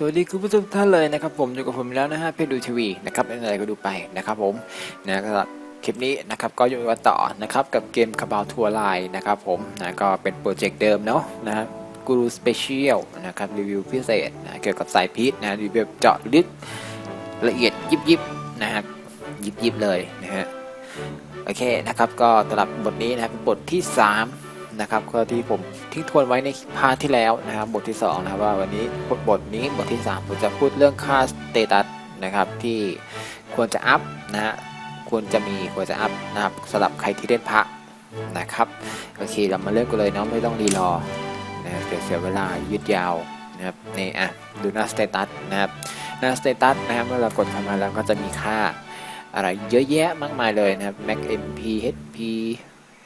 สวัสดีคุณผู้ชมท่านเลยนะครับผมอยู่กับผมแล้วนะฮะเพจดูทีวีนะครับเป็นอะไรก็ดูไปนะครับผมนะก็คลิปนี้นะครับก็อยู่กันต่อนะครับกับเกมคาบาวทัวร์ไลน์นะครับผมนะก็เป็นโปรเจกต์เดิมเนาะนะฮะกูรูสเปเชียลนะครับรีวิวพิเศษนะเกี่ยวกับสายพิษนะรีวิวเจาะลึกละเอียดยิบยิบนะฮะยิบยิบเลยนะฮะโอเคนะครับก็สำหรับบทนี้นะครับบทที่ 3 นะครับก็ที่ผมทิ้งทวนไว้ในพาร์ทที่แล้วนะครับบทที่2นะครับว่าวันนี้บทบทนี้บทที่ 3 ผมจะพูดเรื่องค่าสเตตัสนะครับที่ควรจะอัพนะฮะควรจะมีควรจะอัพนะครับสำหรับใครที่เล่นพระนะครับโอเคเรามาเริ่มกันเลยเนาะไม่ต้องรีรอนะเดี๋ยวเสียเวลายืดยาวนะครับนี่อะดูหน้าสเตตัสนะครับหน้าสเตตัสนะครับเมื่อเรากดเข้ามาแล้วก็จะมีค่าอะไรเยอะแยะมากมายเลยนะครับ Mac MP HP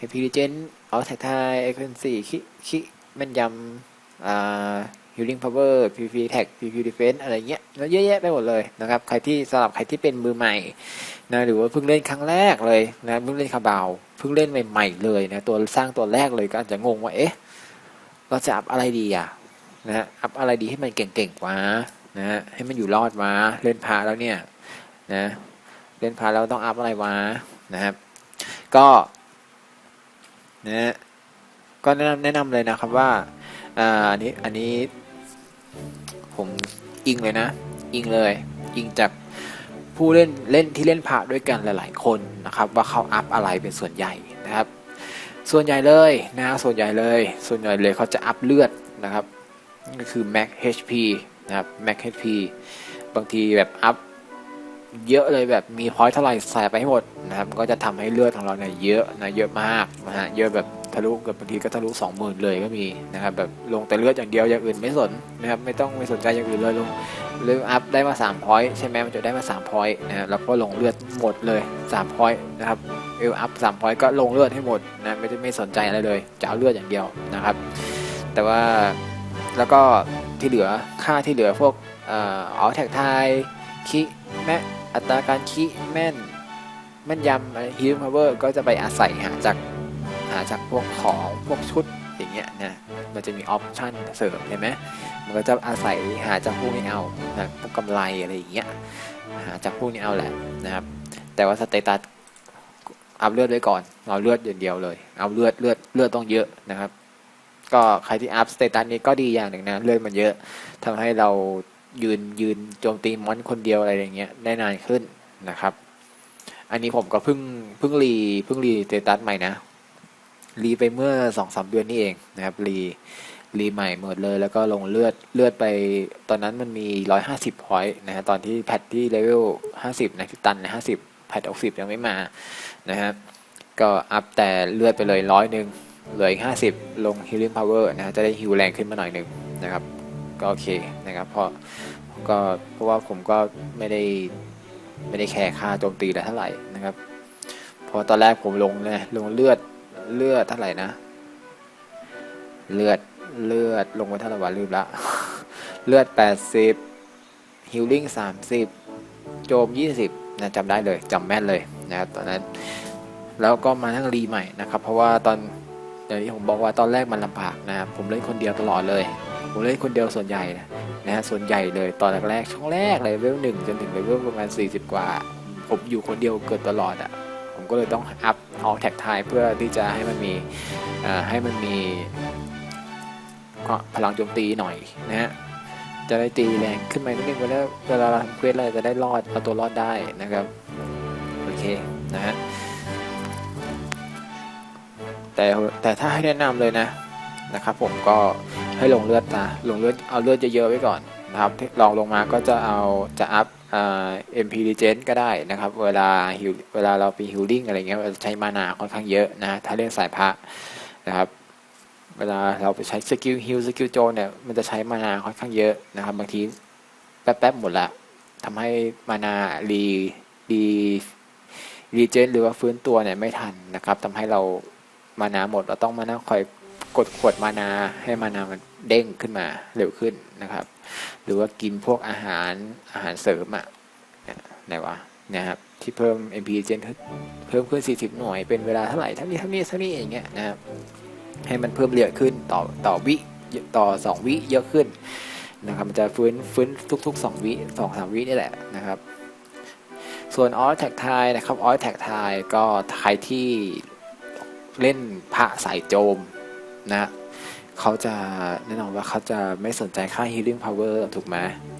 HP Legend เอาไทยไทยไอคอนสี่คิคิแม่นยำอ่า healing power PVP tag PVP defense อะไรเงี้ยแล้วเยอะแยะไปหมดเลยนะครับ ใครที่สำหรับใครที่เป็นมือใหม่นะหรือว่าเพิ่งเล่นครั้งแรกเลยนะเพิ่งเล่นคาบาวเพิ่งเล่นใหม่ๆเลยนะตัวสร้างตัวแรกเลยก็อาจจะงงว่าเอ๊ะเราจะอัพอะไรดีอะนะฮะอัพอะไรดีให้มันเก่งๆวะนะฮะให้มันอยู่รอดวะเล่นพาแล้วเนี่ยนะเล่นพาแล้วต้องอัพอะไรวะนะครับก็ นะฮะก็แนะนำแนะนำเลยนะครับว่าอ่าอันนี้อันนี้ผมอิงเลยนะ อิงเลยอิงจากผู้เล่นเล่นที่เล่นพระด้วยกันหลาย ๆ คนนะครับ ว่าเขาอัพอะไรเป็นส่วนใหญ่นะครับ ส่วนใหญ่เลยนะส่วนใหญ่เลย ส่วนใหญ่เลยเขาจะอัพเลือดนะครับนั่นก็คือ max HP นะครับ max HP บางทีแบบอัพ เยอะเลยแบบมีพอยต์เท่าไหร่ใส่ไปให้หมดนะครับก็จะทำให้เลือดของเราเนี่ยเยอะนะเยอะมากนะฮะเยอะแบบทะลุกับบางทีก็ทะลุสองหมื่นเลยก็มีนะครับแบบลงแต่เลือดอย่างเดียวอย่างอื่นไม่สนนะครับไม่ต้องไม่สนใจอย่างอื่นเลยลงเลืออัพได้มา3พอยต์ใช่ไหมมันจะได้มา3พอยต์นะครับแล้วก็ลงเลือดหมดเลย3พอยต์นะครับเอลอัพ3พอยต์ก็ลงเลือดให้หมดนะไม่ได้ไม่สนใจอะไรเลยจะเอาเลือดอย่างเดียวนะครับ แต่ว่าแล้วก็ที่เหลือค่าที่เหลือพวกอ่อแท็กไทยคิแม่ อัตราการคิแม่นแม่นยำฮิลพาวเวอร์ก็จะไปอาศัยหาจากหาจากพวกของพวกชุดอย่างเงี้ยนะมันจะมีออปชั่นเสริมใช่ไหมมันก็จะอาศัยหาจากพวกนี้เอานะพวกกำไรอะไรอย่างเงี้ยหาจากพวกนี้เอาแหละนะครับ แต่ว่าสเตตัสอัพเลือดไว้ก่อนเอาเลือดอย่างเดียวเลย เอาเลือดเลือดเลือดต้องเยอะนะครับ ก็ใครที่อัพสเตตัสนี้ก็ดีอย่างหนึ่งนะเลือดมันเยอะทำให้เรา ยืนยืนโจมตีมอนคนเดียวอะไรอย่างเงี้ยได้นานขึ้นนะครับ อันนี้ผมก็เพิ่งเพิ่งรีเพิ่งรีสเตตัสใหม่นะรีไปเมื่อสองสามเดือนนี่เองนะครับรีรีใหม่หมดเลยแล้วก็ลงเลือดเลือดไปตอนนั้นมันมีร้อยห้าสิบพอยต์นะฮะตอนที่แพทที่เลเวลห้าสิบนะที่ตันห้าสิบแพทออกสิบยังไม่มานะฮะก็อัพแต่เลือดไปเลยร้อยหนึ่งเหลืออีกห้าสิบลง healing power นะฮะจะได้ฮิวแรงขึ้นมาหน่อยหนึ่งนะครับ ก็โอเคนะครับเพราะก็เพราะว่าผมก็ไม่ได้ไม่ได้แคร์ค่าโจมตีอะไรเท่าไหร่นะครับเพอตอนแรกผมลงเลยลงเลือดเลือดเท่าไหร่นะ เลือดเลือดลงไปเท่าไหร่วะลืมละ เลือด 80ฮิลลิ่ง30 โจม 20นะจำได้เลยจำแม่นเลยนะครับตอนนั้นแล้วก็มาทั้งรีใหม่นะครับ เพราะว่าตอนอย่างที่ผมบอกว่าตอนแรกมันลำบากนะครับผมเล่นคนเดียวตลอดเลย ผมเล่นคนเดียวส่วนใหญ่นะนะฮะส่วนใหญ่เลยตอนแรกๆช่วงแรกเลยเลเวลหนึ่งจนถึงเลเวลประมาณ 40 กว่า ผมอยู่คนเดียวเกิดตลอดอะ่ะผมก็เลยต้องอัพเอาแท็กไทยเพื่อที่จะให้มันมีให้มันมีพลังโจมตีหน่อยนะฮะจะได้ตีแรงขึ้นมานิดนึงเวลาเวลาเราทำเควสอะไรจะได้รอดเอาตัวรอดได้นะครับโอเคนะฮะแต่แต่ถ้าให้แนะนำเลยนะนะครับผมก็ ให้ลงเลือดนะลงเลือดเอาเลือดเยอะๆไว้ก่อนนะครับลองลงมาก็จะเอาจะอัพเอ่า MP Regen ก็ได้นะครับ เวลาฮิวเวลาเราไปฮิลลิ่งอะไรเงี้ยใช้มานาค่อนข้างเยอะนะ ถ้าเล่นสายพระนะครับ เวลาเราไปใช้สกิลฮิลสกิลโจนเนี่ยมันจะใช้มานาค่อนข้างเยอะนะครับ บางทีแป๊บๆหมดละทำให้มานารีรีรีเจนหรือว่าฟื้นตัวเนี่ยไม่ทันนะครับทำให้เรามานาหมดเราต้องมานั่งคอย กดขวดมานาให้มานามันเด้งขึ้นมาเร็วขึ้นนะครับ หรือว่ากินพวกอาหารอาหารเสริมอะเนี่ยไหนวะนะครับที่เพิ่ม MP เจนเพิ่มขึ้น 40 หน่วยเป็นเวลาเท่าไหร่เท่านี้เท่านี้เท่านี้อย่างเงี้ยนะครับให้มันเพิ่มเยอะขึ้นต่อต่อวิต่อ 2 วิเยอะขึ้นนะครับมันจะฟื้นฟื้นทุก ๆ 2 วิสองสามวินี่แหละนะครับ ส่วนออสแท็กไทยนะครับออสแท็กไทยก็ใครที่เล่นพระสายโจม นะเขาจะแน่นอนว่าเขาจะไม่สนใจค่า healing power ถูกไหม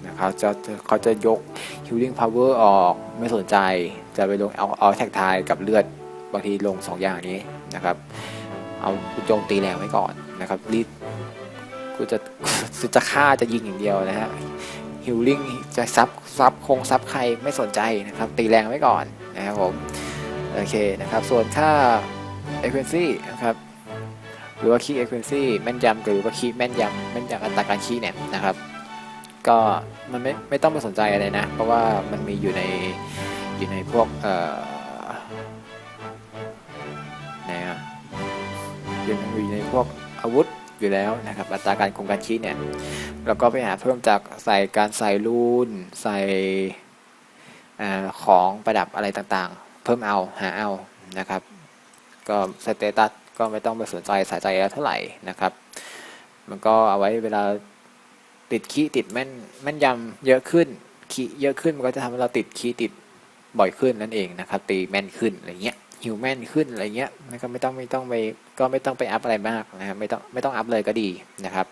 นะครับจะเขาจะยก healing power ออกไม่สนใจจะไปลงเอาเอาแท็กไทยกับเลือดบางทีลง 2 อย่างนี้นะครับ เอาโจมตีแรงไว้ก่อนนะครับรีบกูจะจะฆ่าจะยิงอย่างเดียวนะฮะฮิลลิ่งจะซับซับคงซับใครไม่สนใจนะครับ ตีแรงไว้ก่อนนะครับผม โอเคนะครับ ส่วนค่า e q u e n c y นะครับ หรือว่าคีย์ e q u e n c y แม่นยำหรือว่าคีย์แม่นยำแม่นยำอัตราการคีย์เนี่ยนะครับ ก็มันไม่ไม่ต้องไปสนใจอะไรนะ เพราะว่ามันมีอยู่ในอยู่ในพวกเอ่อไหนอะยังมีในพวกอาวุธอยู่แล้วนะครับ อัตราการคงการคีย์เนี่ยแล้วก็ไปหาเพิ่มจากใส่การใส่รูนใส่ของประดับอะไรต่างๆ เพิ่มเอาหาเอานะครับ ก็สเตตัส ก็ไม่ต้องไปสนใจใส่ใจเท่าไหร่นะครับ มันก็เอาไว้เวลาติดคีย์ติดแม่นแม่นยำเยอะขึ้นคีย์เยอะขึ้นมันก็จะทำให้เราติดคีย์ติดบ่อยขึ้นนั่นเองนะครับ ตีแม่นขึ้นอะไรเงี้ยหิวแม่นขึ้นอะไรเงี้ยนะครับไม่ต้องไม่ต้องไปก็ไม่ต้องไปอัพอะไรมากนะครับไม่ต้องไม่ต้องอัพเลยก็ดีนะครับ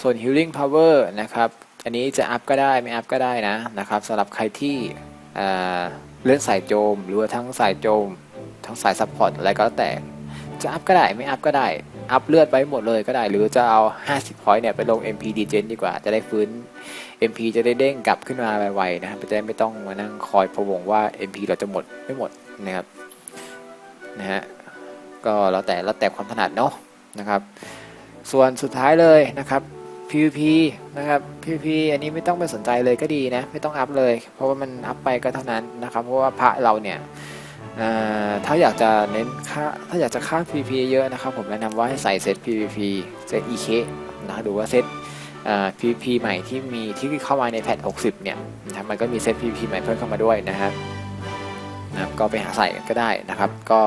ส่วน healing power นะครับ อันนี้จะอัพก็ได้ไม่อัพก็ได้นะนะครับสำหรับใครที่เล่นสายโจม หรือว่าทั้งสายโจม ทั้งสายซัพพอร์ตอะไรก็แล้วแต่ จะอัพก็ได้ไม่อัพก็ได้ อัพเลือดไปหมดเลยก็ได้ หรือจะเอา 50 point เนี่ยไปลง MP d g e n ดีกว่า จะได้ฟื้น MP จะได้เด้งกลับขึ้นมาไวๆนะครับจะได้ไม่ต้องมานั่งคอยพะวงว่า MP เราจะหมดไม่หมดนะครับนะฮะก็แล้วแต่แล้วแต่ความถนัดเนาะนะครับ ส่วนสุดท้ายเลยนะครับ PVP นะครับ PVP อันนี้ไม่ต้องไปสนใจเลยก็ดีนะ ไม่ต้องอัพเลย เพราะว่ามันอัพไปก็เท่านั้นนะครับ เพราะว่าพระเราเนี่ย ถ้าอยากจะเน้นค่าถ้าอยากจะค่า PVP เยอะนะครับ ผมแนะนำว่าให้ใส่เซต PVP เซต EK นะดูว่าเซต PVP ใหม่ที่มีที่เข้ามาในแพท60 เนี่ยนะครับมันก็มีเซต PVP ใหม่เพิ่มเข้ามาด้วยนะครับนะครับก็ไปหาใส่กันก็ได้นะครับ ก็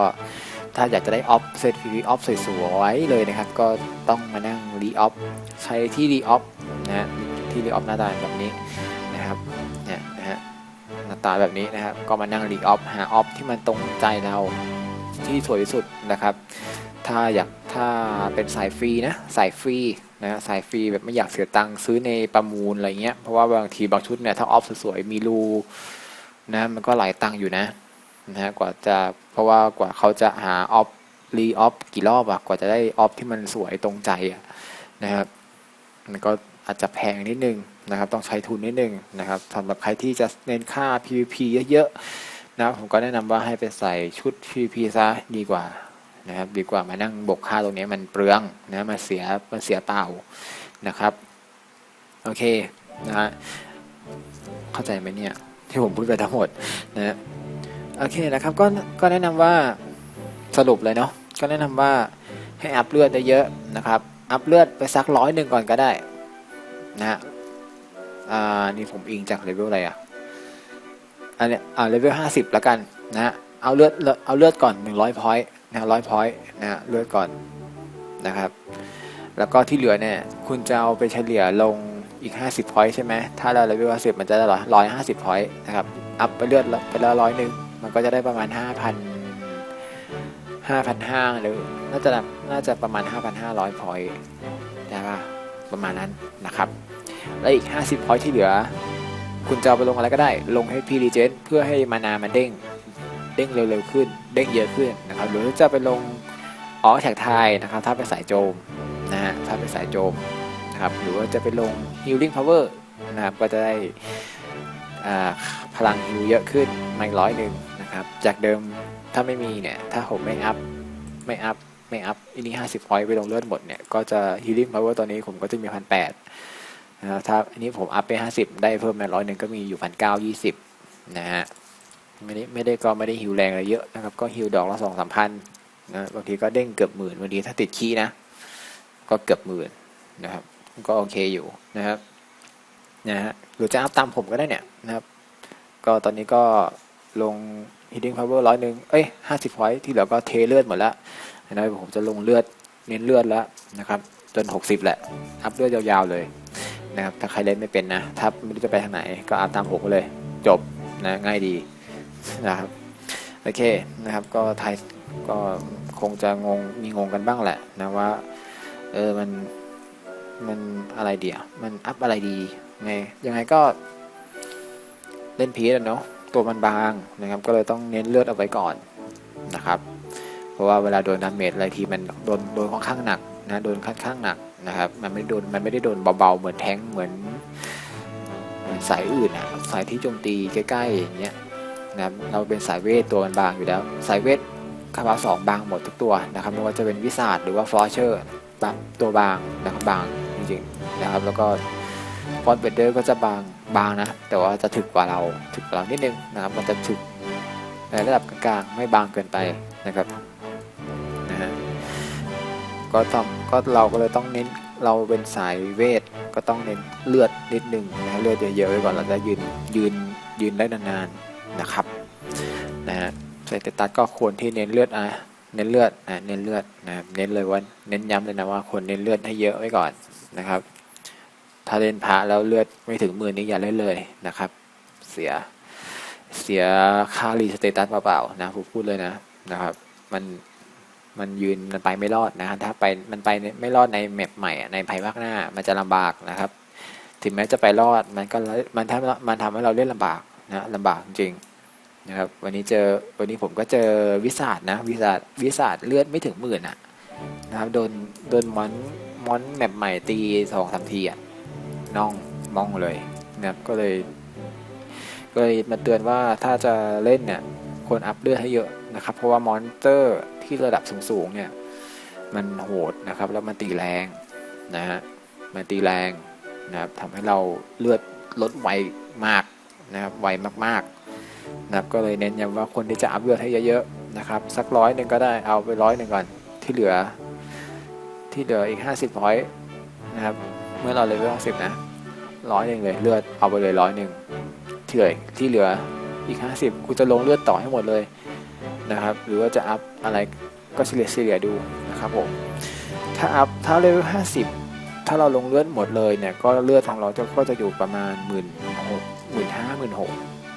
ถ้าอยากจะได้ออฟเซต PVP ออฟสวยๆเลยนะครับ ก็ต้องมานั่งรีออฟใช้ที่รีออฟนะฮะที่รีออฟหน้าตาแบบนี้ ตาแบบนี้นะครับ ก็มานั่งรีออฟหาออฟที่มันตรงใจเราที่สวยที่สุดนะครับ ถ้าอยากถ้าเป็นสายฟรีนะสายฟรีนะสายฟรีแบบไม่อยากเสียตังค์ซื้อในประมูลอะไรเงี้ยเพราะว่าบางทีบางชุดเนี่ยถ้าออฟสวยๆมีรูนะมันก็หลายตังค์อยู่นะนะฮะกว่าจะเพราะว่ากว่าเขาจะหาออฟรีออฟกี่รอบอะกว่าจะได้ออฟที่มันสวยตรงใจอะนะครับมันก็อาจจะแพงนิดนึง นะครับต้องใช้ทุนนิดนึงนะครับสำหรับใครที่จะเน้นค่า PVP เยอะๆนะผมก็แนะนำว่าให้ไปใส่ชุด PVP ซะดีกว่านะครับดีกว่ามานั่งบกค่าตรงนี้มันเปลืองนะมันเสียมันเสียเปล่านะครับโอเคนะฮะเข้าใจไหมเนี่ยที่ผมพูดไปทั้งหมดนะโอเคนะครับก็ก็แนะนำว่าสรุปเลยเนาะก็แนะนำว่าให้อัพเลือดเยอะๆนะครับอัพเลือดไปสักร้อยหนึ่งก่อนก็ได้นะ อ่านี่ผมอิงจากเลเวลอะไรอะอันเนี้ยอ่าเลเวลห้าสิบแล้วกันนะฮะเอาเลือดเอาเลือดก่อนหนึ่งร้อยพอยต์นะร้อยพอยต์นะฮะเลือดก่อนนะครับ แล้วก็ที่เหลือเนี่ยคุณจะเอาไปเฉลี่ยลงอีกห้าสิบพอยต์ใช่ไหมถ้าเราเลเวลห้าสิบมันจะได้ร้อยร้อยห้าสิบพอยต์นะครับ อัพไปเลือดไปล้วร้อยหนึ่งมันก็จะได้ประมาณห้าพันห้าพันห้าหรือน่าจะน่าจะประมาณห้าพันห้าร้อยพอยต์ใช่ปะประมาณนั้นนะครับ และอีก 50พอยที่เหลือ คุณจะเอาไปลงอะไรก็ได้ ลงให้พีรีเจนเพื่อให้มานามันเด้ง เด้งเร็วๆขึ้น เด้งเยอะขึ้นนะครับ หรือจะไปลงออแท็กไทยนะครับ ถ้าเป็นสายโจมนะฮะ ถ้าเป็นสายโจมนะครับ หรือว่าจะไปลง healing power นะครับ ก็จะได้พลังฮิวเยอะขึ้นมาอีกร้อยหนึ่งนะครับ จากเดิมถ้าไม่มีเนี่ย ถ้าผมไม่อัพ ไม่อัพ ไม่อัพอันนี้ 50พอยต์ไปลงเลือดหมดเนี่ย ก็จะ healing power ตอนนี้ผมก็จะมีพั นะครับถ้าอันนี้ผมอัพไปห้าสิบได้เพิ่มมาร้อยหนึ่งก็มีอยู่พันเก้ายี่สิบนะฮะไม่ได้ไม่ได้ก็ไม่ได้ฮิวแรงอะไรเยอะนะครับ ก็ฮิวดอกละสองสามพันนะบางทีก็เด้งเกือบหมื่นบางทีถ้าติดขี้นะ ก็เกือบหมื่นนะครับ ก็โอเคอยู่นะครับนะฮะหรือจะอัพตามผมก็ได้เนี่ยนะครับ ก็ตอนนี้ก็ลง heating power ร้อยหนึ่งเอ้ยห้าสิบพอยที่เหลือก็เทเลือดหมดแล้วนะผมจะลงเลือดเน้นเลือดแล้วนะครับ จนหกสิบแหละ อัพเลือดยาวๆเลย นะครับถ้าใครเล่นไม่เป็นนะถ้าไม่รู้จะไปทางไหนก็อัพตามผมเลยจบนะง่ายดีนะครับโอเคนะครับก็ไทยก็คงจะงงมีงงกันบ้างแหละนะว่าเออมันมันอะไรเดียวมันอัพอะไรดีไงยังไงก็เล่นพีชเนาะตัวมันบางนะครับก็เลยต้องเน้นเลือดเอาไว้ก่อนนะครับ เพราะว่าเวลาโดนดาเมจอะไรทีมันโดนโดนค่อนข้างหนักนะโดนค่อนข้างหนัก นะครับ มันไม่โดนมันไม่ได้โดนเบาๆ เหมือนแทงเหมือนเหมือนสายอื่นอะสายที่โจมตีใกล้ๆอย่างเงี้ยนะครับเราเป็นสายเวทตัวมันบางอยู่แล้ว สายเวทคาบาสองบางหมดทุกตัวนะครับไม่ว่าจะเป็นวิสาดหรือว่าฟลอเชอร์แบบตัวบางนะครับบางจริงๆนะครับ แล้วก็ฟอนเบเดอร์ก็จะบางบางนะ แต่ว่าจะถึกกว่าเราถึกกว่าเรานิดนึงนะครับ มันจะถึกในระดับกลางๆไม่บางเกินไปนะครับ ก็ต้องก็เราก็เลยต้องเน้นเราเป็นสายเวทก็ต้องเน้นเลือดนิดหนึ่งนะเลือดเยอะๆไว้ก่อนเราจะยืนยืนยืนได้นานๆนะครับนะฮะสายเตตัสก็ควรที่เน้นเลือดอะเน้นเลือดนะเน้นเลือดนะเน้นเลยว่าเน้นย้ำเลยนะว่าควรเน้นเลือดให้เยอะไว้ก่อนนะครับ ถ้าเล่นพระแล้วเลือดไม่ถึงมื่นนี่อย่าเล่นเลยนะครับ เสียเสียค่ารีสเตตัสเปล่าๆนะผมพูดเลยนะนะครับ มัน มันยืนมันไปไม่รอดนะครับถ้าไปมันไปไม่รอดในแมปใหม่ในภัยภาคหน้ามันจะลำบากนะครับ ถึงแม้จะไปรอดมันก็มันทำมันทำให้เราเล่นลำบากนะลำบากจริงนะครับวันนี้เจอวันนี้ผมก็เจอวิสาดนะวิสาดวิสาดเลือดไม่ถึงหมื่นอะนะครับโดนโดนมอนมอนแมปใหม่ตีสองสามทีอะน่องมองเลยนะครับก็เลยก็เลยมาเตือนว่าถ้าจะเล่นเนี่ยควรอัพเลือดให้เยอะ นะครับ เพราะว่ามอนเตอร์ที่ระดับสูงๆเนี่ยมันโหดนะครับแล้วมันตีแรงนะฮะมันตีแรงนะครับทำให้เราเลือดลดไวมากนะครับไวมากๆนะครับก็เลยเน้นย้ำว่าคนที่จะอัพเลือดให้เยอะๆนะครับสักร้อยหนึ่งก็ได้เอาไปร้อยหนึ่งก่อนที่เหลือที่เหลืออีก 50ร้อยนะครับเมื่อเราเลเวล50นะร้อยหนึ่งเลยเลือดเอาไปเลยร้อยหนึ่งที่เหลือที่เหลืออีก 50กูจะลงเลือดต่อให้หมดเลย นะครับ หรือว่าจะอัพอะไรก็เฉลี่ยเฉลี่ยดูนะครับผม ถ้าอัพถ้าเลเวล50 ถ้าเราลงเลือดหมดเลยเนี่ยก็เลือดของเราจะก็จะอยู่ประมาณหมื่นหกหมื่นห้าหมื่นหก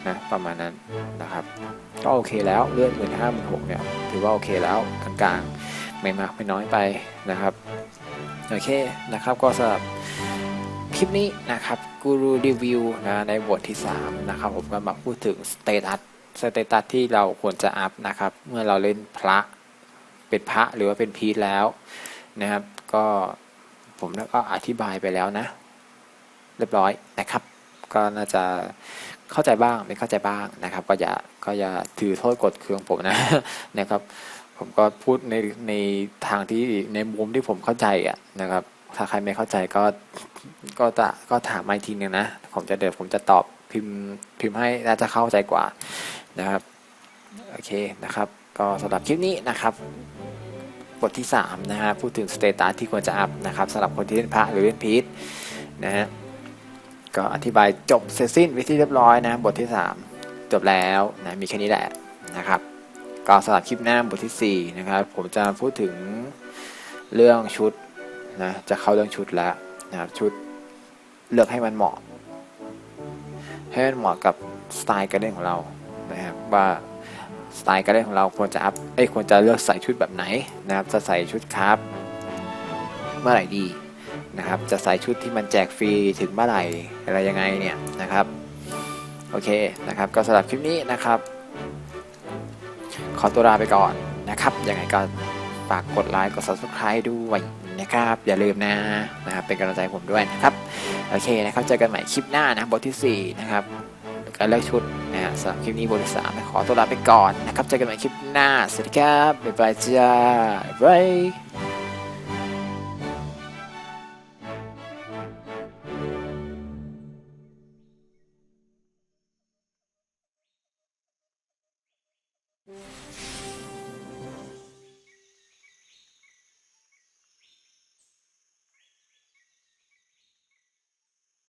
นะประมาณนั้นนะครับ ก็โอเคแล้วเลือดหมื่นห้าหมื่นหกเนี่ยถือว่าโอเคแล้วกลางๆไม่มากไม่น้อยไปนะครับโอเคนะครับก็สำหรับคลิปนี้นะครับกูรูรีวิวนะในบทที่ 3 นะครับผมก็มาพูดถึงสเตตัส สเตตัสที่เราควรจะอัพนะครับ เมื่อเราเล่นพระเป็นพระหรือว่าเป็นพีทแล้วนะครับ ก็ผมก็อธิบายไปแล้วนะ เรียบร้อยนะครับ ก็น่าจะเข้าใจบ้างไม่เข้าใจบ้างนะครับ ก็อย่าก็อย่าถือโทษกดเครื่องผมนะนะครับ ผมก็พูดในในทางที่ในมุมที่ผมเข้าใจอะนะครับ ถ้าใครไม่เข้าใจก็ก็จะก็ถามมาอีกทีนึงนะ ผมจะเดี๋ยวผมจะตอบพิมพ์พิมพ์ให้น่าจะเข้าใจกว่า นะครับ โอเคนะครับ ก็สำหรับคลิปนี้นะครับ บทที่ 3 นะฮะ พูดถึงสเตตัสที่ควรจะอัพนะครับสำหรับคนที่เล่นพระหรือเล่นพีทนะฮะ ก็อธิบายจบเสร็จสิ้นวิธีเรียบร้อยนะ บทที่ 3 จบแล้วนะ มีแค่นี้แหละนะครับ ก็สำหรับคลิปหน้าบทที่ 4 นะครับ ผมจะพูดถึงเรื่องชุดนะ จะเข้าเรื่องชุดแล้วนะครับ ชุดเลือกให้มันเหมาะ ให้มันเหมาะกับสไตล์การเล่นของเรา ว่าสไตล์การเล่นของเราควรจะอัพเอ้ควรจะเลือกใส่ชุดแบบไหนนะครับจะใส่ชุดครับเมื่อไหร่ดีนะครับ จะใส่ชุดที่มันแจกฟรีถึงเมื่อไหร่อะไรยังไงเนี่ยนะครับโอเคนะครับก็สำหรับคลิปนี้นะครับ ขอตัวลาไปก่อนนะครับยังไงก็ฝากกดไลค์กด subscribe ด้วยนะครับ อย่าลืมนะนะครับเป็นกำลังใจผมด้วยนะครับ โอเคนะครับเจอกันใหม่คลิปหน้านะบทที่ 4 นะครับการเลือกชุดนะ สำหรับคลิปนี้บริษัทขอตัวลาไปก่อนนะครับเจอกันใหม่คลิปหน้า สวัสดีครับ บ๊ายบายจ้าบ๊าย